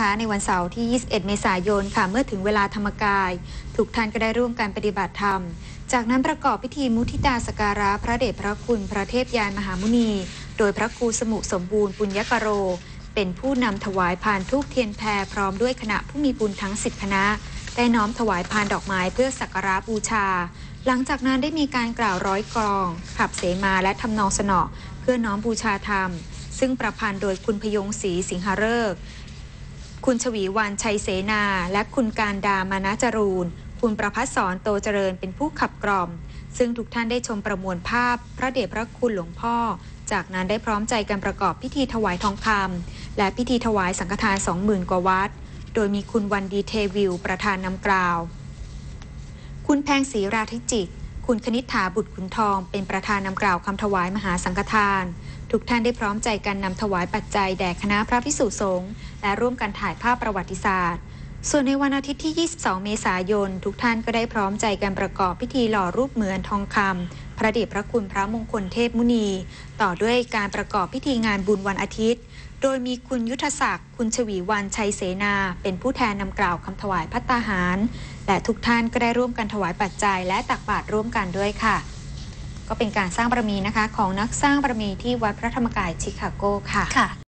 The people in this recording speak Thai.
คะในวันเสาร์ที่ 21 เมษายนค่ะเมื่อถึงเวลาธรรมกาย ทุกท่านก็ได้ร่วมการปฏิบัติธรรม จากนั้นประกอบพิธีมุทิตาสการะพระเดชพระคุณพระเทพยานมหามุนี โดยพระครูสมุสมบูรณ์ปุญญกโร เป็นผู้นำถวายพานทูปเทียนแพรพร้อมด้วยคณะผู้มีบุญทั้ง 10 คณะ ได้น้อมถวายพานดอกไม้เพื่อสักการะบูชา หลังจากนั้นได้มีการกล่าวร้อยกรอง ขับเสมาและทำนองสนอเพื่อน้อมบูชาธรรมซึ่งประพันธ์โดยคุณพยงศรีสิงหฤกษ์ คุณชวีวันชัยเสนา และคุณการดามานาจรูน คุณประพัฒสอนโตเจริญเป็นผู้ขับกล่อม ซึ่งทุกท่านได้ชมประมวลภาพ พระเดชพระคุณหลวงพ่อ จากนั้นได้พร้อมใจกันประกอบพิธีถวายทองคำและพิธีถวายสังฆทาน20,000 กว่าวัด โดยมีคุณวันดีเทวิลประธานนำกล่าว คุณแพงศรีราธิจิตคุณคณิษฐาบุตรขุนทอง เป็นประธานนำกล่าวคำถวายมหาสังฆทาน ทุกท่านได้พร้อมใจกันนำถวายปัจจัยแด่คณะพระพิสุสงฆ์และร่วมกันถ่ายภาพประวัติศาสตร์ ส่วนในวันอาทิตย์ที่ 22 เมษายน ทุกท่านก็ได้พร้อมใจกันประกอบพิธีหล่อรูปเหมือนทองคำพระเดชพระคุณพระมงคลเทพมุนี ต่อด้วยการประกอบพิธีงานบุญวันอาทิตย์ โดยมีคุณยุทธศักดิ์ คุณชวีวันชัยเสนา เป็นผู้แทนนำกล่าวคำถวายพัตตาหาร และทุกท่านก็ได้ร่วมกันถวายปัจจัยและตักบาตรร่วมกันด้วยค่ะ ก็เป็นการสร้างบารมีนะคะ ของนักสร้างบารมีที่วัดพระธรรมกายชิคาโกค่ะค่ะ